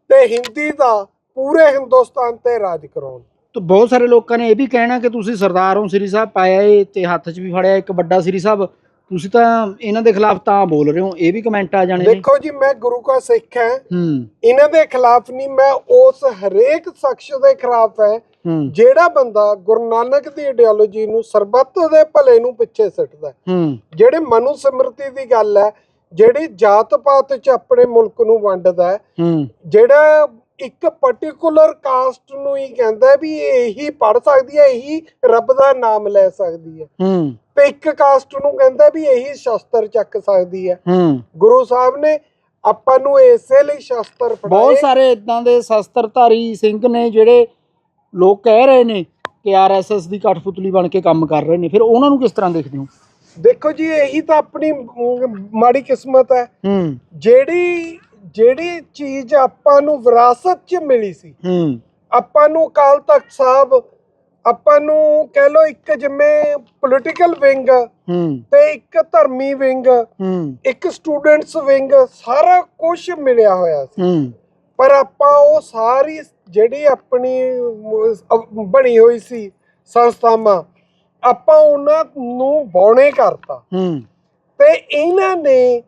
ਤੇ ਹਿੰਦੀ ਦਾ ਪੂਰੇ ਹਿੰਦੁਸਤਾਨ ਤੇ ਰਾਜ ਕਰਾਉਣ। ਤਾਂ ਬਹੁਤ ਸਾਰੇ ਲੋਕਾਂ ਨੇ ਇਹ ਵੀ ਕਹਿਣਾ ਕਿ ਤੁਸੀਂ ਸਰਦਾਰ ਹੋ ਸ੍ਰੀ ਸਾਹਿਬ ਪਾਇਆ ਏ ਤੇ ਹੱਥ 'ਚ ਵੀ ਫੜਿਆ ਇੱਕ ਵੱਡਾ ਸ੍ਰੀ ਸਾਹਿਬ। ਤੁਸੀਂ ਤਾਂ ਇਹਨਾਂ ਦੇ ਖਿਲਾਫ ਤਾਂ ਬੋਲ ਰਹੇ ਹੋ ਇਹ ਵੀ ਕਮੈਂਟ ਆ ਜਾਣੇ ਨੇ। ਦੇਖੋ ਜੀ ਮੈਂ ਗੁਰੂ ਕਾ ਸਿੱਖ ਹਾਂ। ਹੂੰ। ਇਹਨਾਂ ਦੇ ਖਿਲਾਫ ਨਹੀਂ ਮੈਂ ਉਸ ਹਰੇਕ ਸ਼ਖਸ ਦੇ ਖਿਲਾਫ ਹੈ ਹੂੰ। ਜਿਹੜਾ ਬੰਦਾ ਗੁਰੂ ਨਾਨਕ ਦੀ ਆਈਡੀਓਲੋਜੀ ਨੂੰ ਸਰਬੱਤ ਦੇ ਭਲੇ ਨੂੰ ਪਿੱਛੇ ਸਿੱਟਦਾ ਹੈ। ਹੂੰ। ਜਿਹੜੇ ਮਨੁ ਸਮ੍ਰਿਤੀ ਦੀ ਗੱਲ ਹੈ ਜਿਹੜੀ ਜਾਤ ਪਾਤ ਚ ਆਪਣੇ ਮੁਲਕ ਨੂੰ ਵੰਡਦਾ ਹੈ ਹੂੰ। ਜਿਹੜਾ ਇੱਕ ਪਾਰਟਿਕੂਲਰ ਕਾਸਟ ਨੂੰ ਹੀ ਕਹਿੰਦਾ ਵੀ ਇਹ ਪੜ ਸਕਦੀ ਹੈ ਇਹੀ ਰੱਬ ਦਾ ਨਾਮ ਲੈ ਸਕਦੀ ਹੈ। ਹੂੰ। ਤੇ ਇੱਕ ਕਾਸਟ ਨੂੰ ਕਹਿੰਦਾ ਵੀ ਇਹੀ ਸ਼ਸਤਰ ਚੱਕ ਸਕਦੀ ਹੈ। ਹੂੰ। ਗੁਰੂ ਸਾਹਿਬ ਨੇ ਆਪਾਂ ਨੂੰ ਇਸੇ ਲਈ ਸ਼ਸਤਰ ਬਹੁਤ ਫੜਾਏ ਸਾਰੇ ਇਦਾਂ ਦੇ ਸ਼ਸਤਰਧਾਰੀ ਸਿੰਘ ਨੇ ਜਿਹੜੇ ਲੋਕ ਕਹਿ ਰਹੇ ਨੇ ਕਿ ਆਰਐਸਐਸ ਦੀ ਕਠਪੁਤਲੀ ਬਣ ਕੇ ਕੰਮ ਕਰ ਰਹੇ ਨੇ। ਫਿਰ ਉਹਨਾਂ ਨੂੰ ਕਿਸ ਤਰ੍ਹਾਂ ਦੇਖਦੇ ਹੋ? ਦੇਖੋ ਜੀ ਇਹੀ ਤਾਂ ਆਪਣੀ ਮਾੜੀ ਕਿਸਮਤ ਹੈ। ਹੂੰ। ਜਿਹੜੀ ਜਿਹੜੀ ਚੀਜ਼ ਆਪਾਂ ਨੂੰ ਵਿਰਾਸਤ 'ਚ ਮਿਲੀ ਸੀ ਹੂੰ। ਆਪਾਂ ਨੂੰ ਅਕਾਲ ਤਖਤ ਸਾਹਿਬ ਆਪਾਂ ਨੂੰ ਕਹਿ ਲੋ ਇੱਕ ਜਿਵੇਂ ਪੋਲੀਟੀਕਲ ਵਿੰਗ ਹੂੰ। ਤੇ ਇੱਕ ਧਰਮੀ ਵਿੰਗ ਹੂੰ। ਇੱਕ ਸਟੂਡੈਂਟਸ ਵਿੰਗ ਸਾਰਾ ਕੁਝ ਮਿਲਿਆ ਹੋਇਆ ਸੀ। ਹੂੰ। ਪਰ ਆਪਾਂ ਉਹ ਸਾਰੀ ਜਿਹੜੀ ਆਪਣੀ ਅਹ ਬਣੀ ਹੋਈ ਸੀ ਸੰਸਥਾਵਾਂ ਆਪਾਂ ਉਹਨਾਂ ਨੂੰ ਬੌਣੇ ਕਰਤਾ। ਹੂੰ। ਤੇ ਇਹਨਾਂ ਨੇ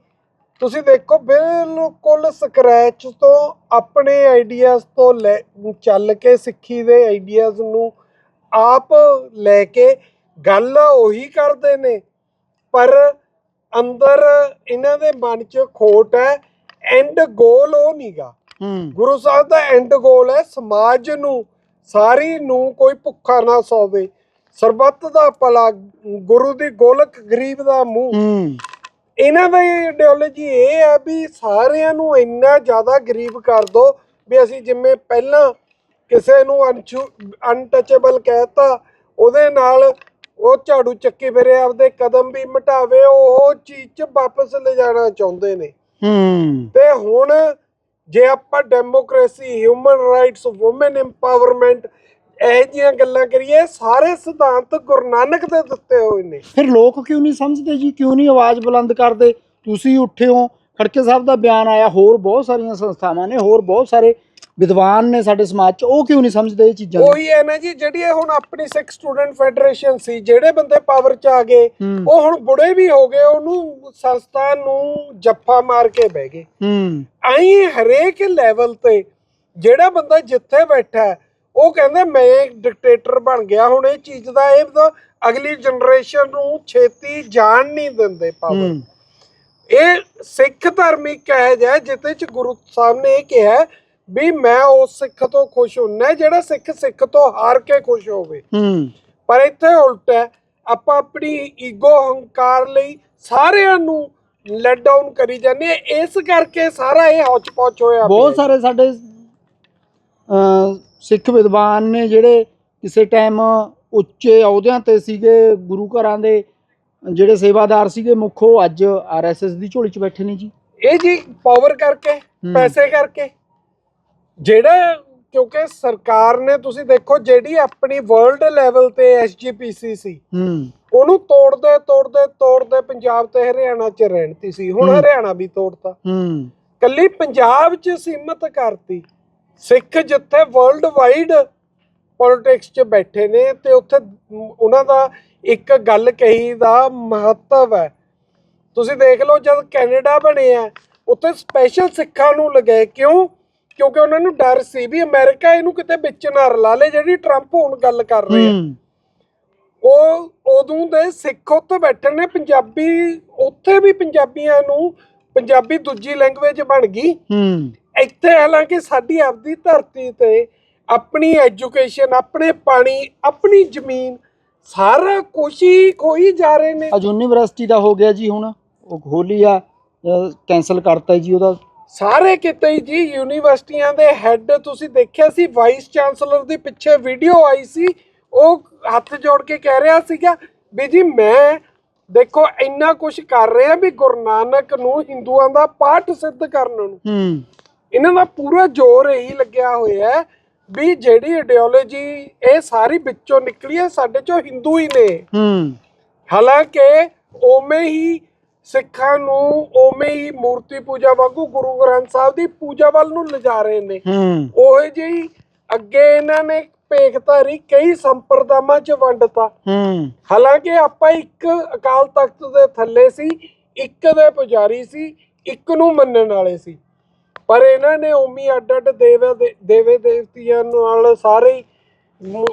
ਤੁਸੀਂ ਦੇਖੋ ਬਿਲਕੁਲ ਸਕ੍ਰੈਚ ਤੋਂ ਆਪਣੇ ਆਈਡੀਆਜ਼ ਤੋਂ ਲੈ ਚੱਲ ਕੇ ਸਿੱਖੀ ਦੇ ਆਈਡੀਆਜ਼ ਨੂੰ ਆਪ ਲੈ ਕੇ ਗੱਲ ਉਹੀ ਕਰਦੇ ਨੇ। ਪਰ ਅੰਦਰ ਇਹਨਾਂ ਦੇ ਮਨ 'ਚ ਖੋਟ ਹੈ ਐਂਡ ਗੋਲ ਉਹ ਨਹੀਂਗਾ ਗੁਰੂ ਸਾਹਿਬ ਦਾ ਐਂਡ ਗੋਲ ਹੈ ਸਮਾਜ ਨੂੰ ਸਾਰੀ ਨੂੰ ਕੋਈ ਭੁੱਖਾ ਨਾ ਸੋਵੇ। ਸਰਬੱਤ ਦਾ ਭਲਾ ਗੁਰੂ ਦੀ ਗੋਲਕ ਗਰੀਬ ਦਾ ਮੂੰਹ। ਇਹਨਾਂ ਦੀ ਆਈਡੀਓਲੋਜੀ ਇਹ ਹੈ ਵੀ ਸਾਰਿਆਂ ਨੂੰ ਇੰਨਾ ਜ਼ਿਆਦਾ ਗਰੀਬ ਕਰ ਦੋ ਵੀ ਅਸੀਂ ਜਿਵੇਂ ਪਹਿਲਾਂ ਕਿਸੇ ਨੂੰ ਅਨਟਚੇਬਲ ਕਹਿਤਾ ਉਹਦੇ ਨਾਲ ਉਹ ਝਾੜੂ ਚੱਕੀ ਫਿਰੇ ਆਪਦੇ ਕਦਮ ਵੀ ਮਟਾਵੇ ਉਹ ਚੀਜ਼ 'ਚ ਵਾਪਸ ਲੈ ਜਾਣਾ ਚਾਹੁੰਦੇ ਨੇ। ਹੂੰ। ਤੇ ਹੁਣ ਜੇ ਆਪਾਂ democracy human rights woman empowerment ਇਹ ਜੀਆਂ ਗੱਲਾਂ ਕਰੀਏ ਸਾਰੇ ਸਿਧਾਂਤ ਗੁਰੂ ਨਾਨਕ ਦੇ ਦਿੱਤੇ ਹੋਏ ਨੇ। ਫਿਰ ਲੋਕ ਕਿਉਂ ਨਹੀਂ ਸਮਝਦੇ ਜੀ? ਕਿਉਂ ਨਹੀਂ ਆਵਾਜ਼ ਬੁਲੰਦ ਕਰਦੇ? ਤੁਸੀਂ ਉੱਠੇ ਹੋ ਖੜਕੇ ਸਾਹਿਬ ਦਾ ਬਿਆਨ ਆਇਆ ਹੋਰ ਬਹੁਤ ਸਾਰੀਆਂ ਸੰਸਥਾਵਾਂ ਨੇ ਹੋਰ ਬਹੁਤ ਸਾਰੇ ਵਿਦਵਾਨ ਨੇ ਸਾਡੇ ਸਮਾਜ 'ਚ ਉਹ ਕਿਉਂ ਨਹੀਂ ਸਮਝਦੇ ਇਹ ਚੀਜ਼ਾਂ ਨੂੰ? ਉਹੀ ਹੈ ਨਾ ਜੀ ਜਿਹੜੀ ਇਹ ਹੁਣ ਆਪਣੀ ਸਿੱਖ ਸਟੂਡੈਂਟ ਫੈਡਰੇਸ਼ਨ ਸੀ ਜਿਹੜੇ ਬੰਦੇ ਪਾਵਰ 'ਚ ਆ ਗਏ ਹੂੰ। ਉਹ ਹੁਣ ਬੁੜੇ ਵੀ ਹੋ ਗਏ ਉਹਨੂੰ ਸੰਸਥਾ ਨੂੰ ਜੱਫਾ ਮਾਰ ਕੇ ਬਹਿ ਗਏ। ਹੂੰ। ਆਈ ਹਰੇਕ ਲੈਵਲ ਤੇ ਜਿਹੜਾ ਬੰਦਾ ਜਿੱਥੇ ਬੈਠਾ ਹੈ, ਉਹ ਕਹਿੰਦਾ ਮੈਂ ਡਿਕਟੇਟਰ ਬਣ ਗਿਆ ਹੁਣ ਇਹ ਚੀਜ਼ ਦਾ ਇਹ ਤਾਂ ਅਗਲੀ ਜਨਰੇਸ਼ਨ ਨੂੰ ਛੇਤੀ ਜਾਣ ਨਹੀਂ ਦਿੰਦੇ ਪਾਵਰ ਇਹ ਸਿੱਖ ਧਰਮ ਇੱਕ ਹੈ ਜਿਹਾ ਜਿੱਤੇ ਚ ਗੁਰੂ ਸਾਹਿਬ ਨੇ ਇਹ ਕਿਹਾ ਵੀ ਮੈਂ ਉਸ ਸਿੱਖ ਤੋਂ ਖੁਸ਼ ਹੁੰਨਾ ਜਿਹੜਾ ਸਿੱਖ ਸਿੱਖ ਤੋਂ ਹਾਰ ਕੇ ਖੁਸ਼ ਹੋਵੇ ਪਰ ਇੱਥੇ ਉਲਟ ਹੈ ਆਪਾਂ ਆਪਣੀ ਈਗੋ ਹੰਕਾਰ ਲਈ ਸਾਰਿਆਂ ਨੂੰ ਲੈਟ ਡਾਊਨ ਕਰੀ ਜਾਂਦੇ। ਇਸ ਕਰਕੇ ਸਾਰਾ ਇਹ ਹੌਚ-ਪੌਚ ਹੋਇਆ ਬਹੁਤ। ਸਾਰੇ ਸਾਡੇ ਸਿੱਖ ਵਿਦਵਾਨ ਨੇ ਜਿਹੜੇ ਕਿਸੇ ਟਾਈਮ ਉੱਚੇ ਅਹੁਦਿਆਂ ਤੇ ਸੀਗੇ ਗੁਰੂ ਘਰਾਂ ਦੇ ਜਿਹੜੇ ਸੇਵਾਦਾਰ ਸੀਗੇ ਮੁੱਖ ਉਹ ਅੱਜ ਆਰਐਸਐਸ ਦੀ ਝੋਲੀ 'ਚ ਬੈਠੇ ਨੇ ਜੀ। ਇਹ ਜੀ ਪਾਵਰ ਕਰਕੇ। ਪੈਸੇ ਕਰਕੇ। ਜਿਹੜਾ ਕਿਉਂਕਿ ਸਰਕਾਰ ਨੇ ਤੁਸੀਂ ਦੇਖੋ ਜਿਹੜੀ ਆਪਣੀ ਵਰਲਡ ਲੈਵਲ ਤੇ ਐਸਜੀਪੀਸੀ ਸੀ ਹੂੰ। ਉਹਨੂੰ ਤੋੜਦੇ ਤੋੜਦੇ ਤੋੜਦੇ ਪੰਜਾਬ ਤੇ ਹਰਿਆਣਾ 'ਚ ਰਹਿਣਤੀ ਸੀ। ਹੁਣ। ਹਰਿਆਣਾ ਵੀ ਤੋੜਤਾ। ਹੂੰ। ਕੱਲੀ ਪੰਜਾਬ 'ਚ ਸੀਮਤ ਕਰਤੀ। ਸਿੱਖ ਜਿੱਥੇ ਵਰਲਡ ਵਾਈਡ ਪੋਲਿਟਿਕਸ 'ਚ ਬੈਠੇ ਨੇ ਤੇ ਉੱਥੇ ਉਹਨਾਂ ਦਾ ਇੱਕ ਗੱਲ ਕਹੀ ਦਾ ਮਹੱਤਵ ਹੈ। ਤੁਸੀਂ ਦੇਖ ਲਓ ਜਦ ਕੈਨੇਡਾ ਬਣਿਆ ਉੱਥੇ ਸਪੈਸ਼ਲ ਸਿੱਖਾਂ ਨੂੰ ਲਗਾਏ ਕਿਉਂ? ਕਿਉਂਕਿ ਉਹਨਾਂ ਨੂੰ ਡਰ ਸੀ ਵੀ ਅਮਰੀਕਾ ਇਹਨੂੰ ਕਿਤੇ ਵਿੱਚ ਨਾ ਰਲਾ ਲੇ ਜਿਹੜੀ ਟਰੰਪ ਹੁਣ ਗੱਲ ਕਰ ਰਹੇ ਆ ਹੂੰ। ਉਹ ਉਦੋਂ ਦੇ ਸਿੱਖ ਉੱਥੇ ਬੈਠੇ ਨੇ ਪੰਜਾਬੀ ਉੱਥੇ ਵੀ ਪੰਜਾਬੀਆਂ ਨੂੰ ਪੰਜਾਬੀ ਦੂਜੀ ਲੈਂਗੁਏਜ ਬਣ ਗਈ। ਹੂੰ। ਇੱਥੇ ਹਾਲਾਂਕਿ ਸਾਡੀ ਆਪਦੀ ਧਰਤੀ ਤੇ ਆਪਣੀ ਐਜੂਕੇਸ਼ਨ ਆਪਣੇ ਪਾਣੀ ਆਪਣੀ ਜ਼ਮੀਨ ਸਾਰਾ ਕੁਝ ਹੀ ਖੋਈ ਜਾ ਰਹੇ ਨੇ। ਅੱਜ ਯੂਨੀਵਰਸਿਟੀ ਦਾ ਹੋ ਗਿਆ ਜੀ ਹੁਣ ਉਹ ਖੋਲੀ ਆ ਕੈਨਸਲ ਕਰਤਾ ਜੀ ਉਹਦਾ। ਸਾਰੇ ਕਿਤੇ ਹੀ ਜੀ ਯੂਨੀਵਰਸਿਟੀਆਂ ਦੇ ਹੈੱਡ ਤੁਸੀਂ ਦੇਖਿਆ ਸੀ ਵਾਈਸ ਚਾਂਸਲਰ ਦੀ ਪਿੱਛੇ ਵੀਡੀਓ ਆਈ ਸੀ ਉਹ ਹੱਥ ਜੋੜ ਕੇ ਕਹਿ ਰਿਹਾ ਸੀਗਾ ਵੀ ਜੀ ਮੈਂ ਦੇਖੋ ਇੰਨਾ ਕੁਝ ਕਰ ਰਿਹਾ ਵੀ ਗੁਰੂ ਨਾਨਕ ਨੂੰ ਹਿੰਦੂਆਂ ਦਾ ਪਾਠ ਸਿੱਧ ਕਰਨ ਨੂੰ। ਹੂੰ। ਇਹਨਾਂ ਦਾ ਪੂਰਾ ਜ਼ੋਰ ਇਹੀ ਲੱਗਿਆ ਹੋਇਆ ਹੈ ਵੀ ਜਿਹੜੀ ਆਈਡੀਓਲੋਜੀ ਇਹ ਸਾਰੀ ਵਿੱਚੋਂ ਨਿਕਲੀ ਹੈ ਸਾਡੇ ਚੋਂ ਹਿੰਦੂ ਹੀ ਨੇ। ਹੂੰ। ਹਾਲਾਂਕਿ ਉਵੇਂ ਹੀ ਸਿੱਖਾਂ ਨੂੰ ਉਵੇਂ ਹੀ ਮੂਰਤੀ ਪੂਜਾ ਵਾਂਗੂ ਗੁਰੂ ਗ੍ਰੰਥ ਸਾਹਿਬ ਦੀ ਪੂਜਾ ਵੱਲ ਨੂੰ ਲਿਜਾ ਰਹੇ ਨੇ। ਹੂੰ। ਉਹੇ ਜਿਹੀ ਅੱਗੇ ਇਹਨਾਂ ਨੇ ਭੇਖ ਧਾਰੀ ਕਈ ਸੰਪਰਦਾਵਾਂ ਚ ਵੰਡਤਾ। ਹੂੰ। ਹਾਲਾਂਕਿ ਆਪਾਂ ਇੱਕ ਅਕਾਲ ਤਖਤ ਦੇ ਥੱਲੇ ਸੀ ਇੱਕ ਦੇ ਪੁਜਾਰੀ ਸੀ ਇੱਕ ਨੂੰ ਮੰਨਣ ਵਾਲੇ ਸੀ। ਪਰ ਇਹਨਾਂ ਨੇ ਉਮੀ ਅੱਡ ਅੱਡ ਦੇਵੇ ਦੇ- ਦੇਵੇ ਦੇਵਤੀਆਂ ਨਾਲ ਸਾਰੇ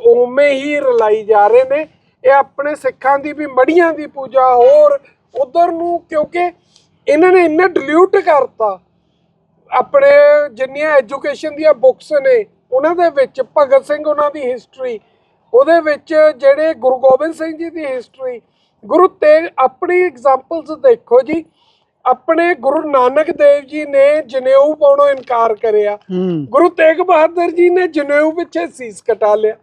ਉਵੇਂ ਹੀ ਰਲਾਈ ਜਾ ਰਹੇ ਨੇ। ਇਹ ਆਪਣੇ ਸਿੱਖਾਂ ਦੀ ਵੀ, ਮੜੀਆਂ ਦੀ ਪੂਜਾ ਹੋਰ ਉਧਰ ਨੂੰ, ਕਿਉਂਕਿ ਇਹਨਾਂ ਨੇ ਇੰਨਾ ਡਿਲੂਟ ਕਰਤਾ। ਆਪਣੇ ਜਿੰਨੀਆਂ ਐਜੂਕੇਸ਼ਨ ਦੀਆਂ ਬੁੱਕਸ ਨੇ, ਉਹਨਾਂ ਦੇ ਵਿੱਚ ਭਗਤ ਸਿੰਘ ਉਹਨਾਂ ਦੀ ਹਿਸਟਰੀ ਉਹਦੇ ਵਿੱਚ ਜਿਹੜੇ ਗੁਰੂ ਗੋਬਿੰਦ ਸਿੰਘ ਜੀ ਦੀ ਹਿਸਟਰੀ ਗੁਰੂ ਤੇਗ, ਆਪਣੀ ਐਗਜ਼ਾਮਪਲਸ ਦੇਖੋ ਜੀ। ਆਪਣੇ ਗੁਰੂ ਨਾਨਕ ਦੇਵ ਜੀ ਨੇ ਜਨੇਊ ਪਾਉਣੋਂ ਇਨਕਾਰ ਕਰਿਆ। ਗੁਰੂ ਤੇਗ ਬਹਾਦਰ ਜੀ ਨੇ ਜਨੇਊ ਪਿੱਛੇ ਸੀਸ ਕਟਾ ਲਿਆ।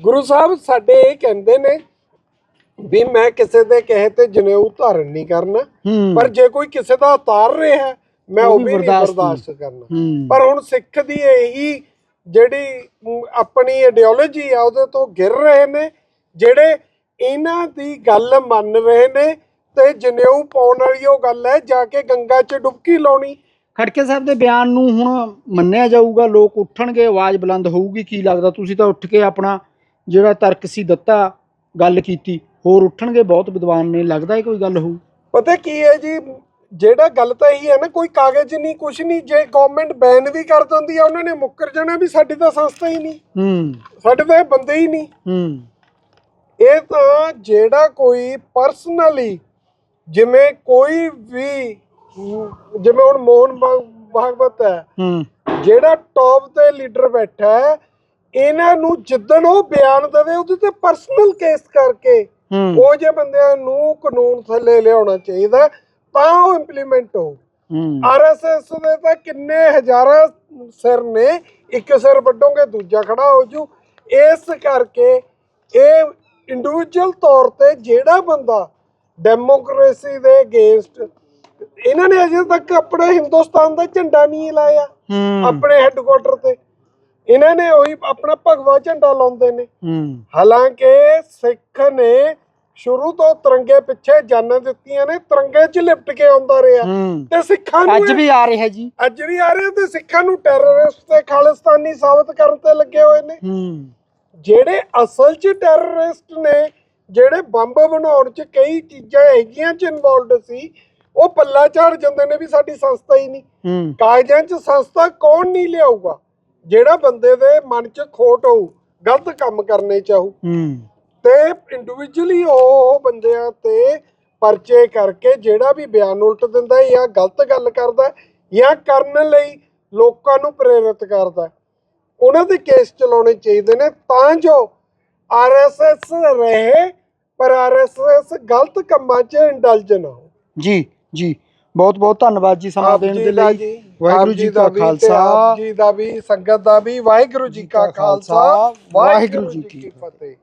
ਗੁਰੂ ਸਾਹਿਬ ਸਾਡੇ ਇਹ ਕਹਿੰਦੇ ਨੇ ਵੀ ਮੈਂ ਕਿਸੇ ਦੇ ਕਹੇ ਤੇ ਜਨੇਊ ਧਾਰਨ ਨਹੀਂ ਕਰਨਾ। ਪਰ ਜੇ ਕੋਈ ਕਿਸੇ ਦਾ ਉਤਾਰ ਰਿਹਾ ਮੈਂ ਉਹ ਵੀ ਨਹੀਂ ਬਰਦਾਸ਼ਤ ਕਰਨਾ। ਪਰ ਹੁਣ ਸਿੱਖ ਦੀ ਇਹੀ ਜਿਹੜੀ ਆਪਣੀ ਆਈਡੀਓਲੋਜੀ ਆ ਉਹਦੇ ਤੋਂ ਗਿਰ ਰਹੇ ਨੇ ਜਿਹੜੇ ਇਹਨਾਂ ਦੀ ਗੱਲ ਮੰਨ ਰਹੇ ਨੇ ਤੇ ਜਨੇਊ ਪਾਉਣ ਵਾਲੀ ਉਹ ਗੱਲ ਹੈ ਜਾ ਕੇ ਗੰਗਾ 'ਚ ਡੁਬਕੀ ਲਾਉਣੀ। ਖੜਕੇ ਸਾਹਿਬ ਦੇ ਬਿਆਨ ਨੂੰ ਹੁਣ ਮੰਨਿਆ ਜਾਊਗਾ ਲੋਕ ਉੱਠਣਗੇ ਆਵਾਜ਼ ਬੁਲੰਦ ਹੋਊਗੀ ਕੀ ਲੱਗਦਾ ਤੁਸੀਂ ਤਾਂ ਉੱਠ ਕੇ ਆਪਣਾ ਜਿਹੜਾ ਤਰਕ ਸੀ ਦਿੱਤਾ ਗੱਲ ਕੀਤੀ ਹੋਰ ਉੱਠਣਗੇ ਬਹੁਤ ਵਿਦਵਾਨ ਨੇ ਲੱਗਦਾ ਹੈ ਕੋਈ ਗੱਲ ਹੋਊ? ਪਤਾ ਕੀ ਹੈ ਜੀ ਜਿਹੜਾ ਗੱਲ ਤਾਂ ਇਹੀ ਹੈ ਨਾ ਕੋਈ ਕਾਗਜ਼ ਨਹੀਂ ਕੁਝ ਨਹੀਂ ਜੇ ਗਵਰਨਮੈਂਟ ਬੈਨ ਵੀ ਕਰ ਦਿੰਦੀ ਆ ਉਹਨਾਂ ਨੇ ਮੁੱਕਰ ਜਾਣਾ ਵੀ ਸਾਡੀ ਤਾਂ ਸੰਸਥਾ ਹੀ ਨਹੀਂ। ਹੂੰ। ਸਾਡੇ ਤਾਂ ਇਹ ਬੰਦੇ ਹੀ ਨਹੀਂ। ਹੂੰ। ਇਹ ਤਾਂ ਜਿਹੜਾ ਕੋਈ ਪਰਸਨਲੀ ਜਿਵੇਂ ਕੋਈ ਵੀ ਜਿਵੇਂ ਹੁਣ ਮੋਹਨ ਭਾਗਵਤ ਹੈ ਜਿਹੜਾ ਟੌਪ ਤੇ ਲੀਡਰ ਬੈਠਾ ਹੈ ਇਹਨਾਂ ਨੂੰ ਜਿੱਦਣ ਉਹ ਬਿਆਨ ਦੇਵੇ ਉਹਦੇ ਤੇ ਪਰਸਨਲ ਕੇਸ ਕਰਕੇ ਉਹ ਜੇ ਬੰਦਿਆਂ ਨੂੰ ਕਾਨੂੰਨ ਥੱਲੇ ਲਿਆਉਣਾ ਚਾਹੀਦਾ ਤਾਂ ਉਹ ਇੰਪਲੀਮੈਂਟ ਹੂੰ। ਆਰਐਸਐਸ ਦੇ ਤਾਂ ਕਿੰਨੇ ਹਜ਼ਾਰਾਂ ਸਿਰ ਨੇ ਇੱਕ ਸਿਰ ਵੱਡੋਗੇ ਦੂਜਾ ਖੜਾ ਹੋ ਜੂ ਇਸ ਕਰਕੇ ਇਹ ਇੰਡੀਵਿਜੂਅਲ ਤੌਰ ਤੇ ਜਿਹੜਾ ਬੰਦਾ ਡੈਮੋਕ੍ਰੇਸੀ ਦੇ ਅਗੇਂਸਟ। ਇਹਨਾਂ ਨੇ ਅਜੇ ਤੱਕ ਆਪਣੇ ਹਿੰਦੁਸਤਾਨ ਦਾ ਝੰਡਾ ਨਹੀਂ ਲਾਇਆ ਆਪਣੇ ਹੈੱਡਕੁਆਟਰ ਤੇ। ਇਹਨਾਂ ਨੇ ਉਹੀ ਆਪਣਾ ਭਗਵਾ ਝੰਡਾ ਲਾਉਂਦੇ ਨੇ। ਹਾਲਾਂਕਿ ਸਿੱਖ ਨੇ ਸ਼ੁਰੂ ਤੋਂ ਤਿਰੰਗੇ ਪਿੱਛੇ ਜਾਨਾਂ ਦਿੱਤੀਆਂ ਨੇ ਤਿਰੰਗੇ 'ਚ ਲਿਪਟ ਕੇ ਆਉਂਦਾ ਰਿਹਾ। ਤੇ ਸਿੱਖਾਂ ਨੂੰ ਅੱਜ ਵੀ ਆ ਰਿਹਾ ਜੀ। ਅੱਜ ਵੀ ਆ ਰਹੇ ਤੇ ਸਿੱਖਾਂ ਨੂੰ ਟੈਰਰਿਸਟ ਤੇ ਖਾਲਿਸਤਾਨੀ ਸਾਬਤ ਕਰਨ ਤੇ ਲੱਗੇ ਹੋਏ ਨੇ। ਜਿਹੜੇ ਅਸਲ 'ਚ ਟੈਰਰਿਸਟ ਨੇ ਜਿਹੜੇ ਬੰਬ ਬਣਾਉਣ 'ਚ ਕਈ ਚੀਜ਼ਾਂ ਹੈਗੀਆਂ 'ਚ ਇਨਵੋਲਡ ਸੀ ਉਹ ਪੱਲਾ ਝਾੜ ਜਾਂਦੇ ਨੇ ਵੀ ਸਾਡੀ ਸੰਸਥਾ ਹੀ ਨਹੀਂ। ਕਾਗਜ਼ਾਂ 'ਚ ਸੰਸਥਾ ਕੌਣ ਨਹੀਂ ਲਿਆਊਗਾ? ਜਿਹੜਾ ਬੰਦੇ ਦੇ ਮਨ 'ਚ ਖੋਟ ਹੋਊ ਗਲਤ ਕੰਮ ਕਰਨੇ ਚਾਹੂ ਤੇ ਇੰਡੀਵਿਜੂਅਲੀ ਉਹ ਬੰਦਿਆਂ ਤੇ ਪਰਚੇ ਕਰਕੇ ਜਿਹੜਾ ਵੀ ਬਿਆਨ ਉਲਟ ਦਿੰਦਾ ਹੈ ਜਾਂ ਗਲਤ ਗੱਲ ਕਰਦਾ ਹੈ ਜਾਂ ਕਰਨ ਲਈ ਲੋਕਾਂ ਨੂੰ ਪ੍ਰੇਰਿਤ ਕਰਦਾ। ਉਹਨਾਂ ਦੇ ਕੇਸ ਚਲਾਉਣੇ ਚਾਹੀਦੇ ਨੇ ਤਾਂ ਜੋ ਆਰਐਸਐਸ ਰਹੇ ਪਰ ਆਰਐਸਐਸ ਗਲਤ ਕੰਮਾਂ 'ਚ ਇੰਡਲਜ ਨਾ ਹੋ। ਜੀ ਜੀ। ਬਹੁਤ ਬਹੁਤ ਧੰਨਵਾਦ ਜੀ ਸਮਾਂ ਆਪ ਦੇਣ ਦੇ ਦਾ ਲਈ। ਜੀ ਵਾਹਿਗੁਰੂ ਆਪ ਜੀ ਦਾ ਕਾ ਵੀ ਤੇ ਖਾਲਸਾ ਆਪ ਜੀ ਦਾ ਵੀ ਸੰਗਤ ਦਾ ਵੀ ਵਾਹਿਗੁਰੂ ਜੀ ਕਾ ਖਾਲਸਾ। ਵਾਹਿਗੁਰੂ ਜੀ ਕੀ ਫਤਿਹ।